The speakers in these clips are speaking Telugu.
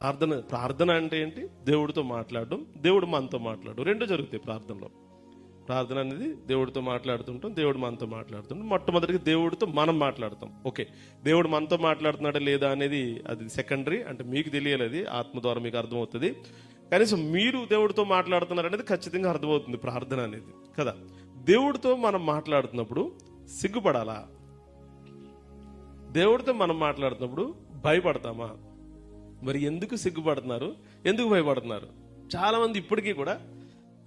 ప్రార్థన ప్రార్థన అంటే ఏంటి? దేవుడితో మాట్లాడడం దేవుడు మనతో మాట్లాడడం. రెండు జరుగుతాయి ప్రార్థనలో. ప్రార్థన అనేది దేవుడితో మాట్లాడుతుంటాం దేవుడు మనతో మాట్లాడుతుంటాం. మొట్టమొదటికి దేవుడితో మనం మాట్లాడతాం. ఓకే. దేవుడు మనతో మాట్లాడుతున్నాడా లేదా అనేది అది సెకండరీ అంటే మీకు తెలియలేదు ఆత్మ ద్వారా మీకు అర్థమవుతుంది. కనీసం మీరు దేవుడితో మాట్లాడుతున్నారు అనేది ఖచ్చితంగా అర్థమవుతుంది ప్రార్థన అనేది కదా? దేవుడితో మనం మాట్లాడుతున్నప్పుడు సిగ్గుపడాలా? దేవుడితో మనం మాట్లాడుతున్నప్పుడు భయపడతామా? మరి ఎందుకు సిగ్గుపడుతున్నారు? ఎందుకు భయపడుతున్నారు? చాలా మంది ఇప్పటికీ కూడా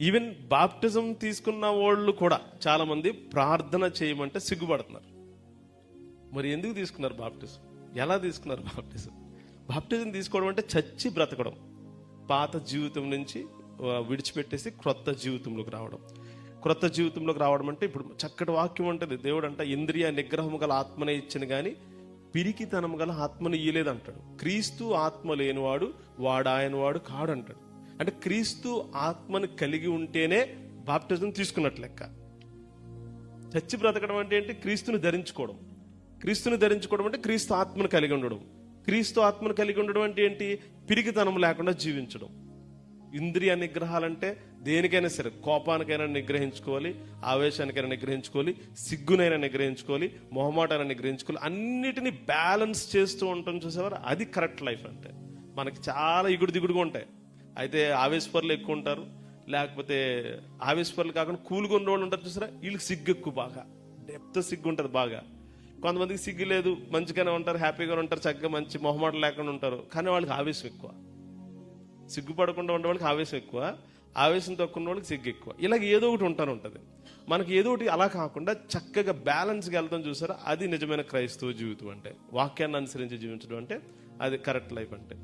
ఈవెన్ బాప్టిజం తీసుకున్న వాళ్ళు కూడా చాలా మంది ప్రార్థన చేయమంటే సిగ్గుపడుతున్నారు. మరి ఎందుకు తీసుకున్నారు బాప్టిజం ఎలా తీసుకున్నారు బాప్టిజం బాప్టిజం తీసుకోవడం అంటే చచ్చి బ్రతకడం. పాత జీవితం నుంచి విడిచిపెట్టేసి క్రొత్త జీవితంలోకి రావడం. క్రొత్త జీవితంలోకి రావడం అంటే ఇప్పుడు చక్కటి వాక్యం ఉంటుంది. దేవుడు అంట ఇంద్రియ నిగ్రహం గల ఆత్మనే ఇచ్చిన కానీ పిరికితనం గల ఆత్మను ఇయ్యలేదంటాడు. క్రీస్తు ఆత్మ లేనివాడు వాడు ఆయన వాడు కాడు అంటాడు అంటే క్రీస్తు ఆత్మను కలిగి ఉంటేనే బాప్టిజం తీసుకున్నట్లు లెక్క. చచ్చి బ్రతకడం అంటే ఏంటి? క్రీస్తుని ధరించుకోవడం. క్రీస్తుని ధరించుకోవడం అంటే క్రీస్తు ఆత్మను కలిగి ఉండడం. క్రీస్తు ఆత్మను కలిగి ఉండడం అంటే ఏంటి? పిరికితనం లేకుండా జీవించడం. ఇంద్రియ నిగ్రహాలంటే దేనికైనా సరే కోపానికైనా నిగ్రహించుకోవాలి ఆవేశానికైనా నిగ్రహించుకోవాలి సిగ్గునైనా నిగ్రహించుకోవాలి మొహమాటైనా నిగ్రహించుకోవాలి అన్నిటిని బ్యాలెన్స్ చేస్తూ ఉంటాం చూసేవారు. అది కరెక్ట్ లైఫ్ అంటే. మనకి చాలా ఇగుడు దిగుడుగా ఉంటాయి. అయితే ఆవేశపరులు ఎక్కువ ఉంటారు. లేకపోతే ఆవేశపరులు కాకుండా కూలుగా ఉన్న వాళ్ళు ఉంటారు చూసారా? వీళ్ళకి సిగ్గు ఎక్కువ బాగా. డెప్త్ సిగ్గు ఉంటుంది బాగా. కొంతమందికి సిగ్గు లేదు మంచిగానే ఉంటారు హ్యాపీగా ఉంటారు చక్కగా మంచి మొహమాట లేకుండా ఉంటారు. కానీ వాళ్ళకి ఆవేశం ఎక్కువ. సిగ్గుపడకుండా ఉండే వాళ్ళకి ఆవేశం ఎక్కువ. ఆవేశం తక్కువ వాళ్ళకి సిగ్గు ఎక్కువ. ఇలాగ ఏదో ఒకటి ఉంటాను ఉంటుంది. మనకి ఏదో ఒకటి అలా కాకుండా చక్కగా బ్యాలెన్స్గా వెళ్తాం చూసారా? అది నిజమైన క్రైస్తవ జీవితం అంటే. వాక్యాన్ని అనుసరించి జీవించడం అంటే అది కరెక్ట్ లైఫ్ అంటే.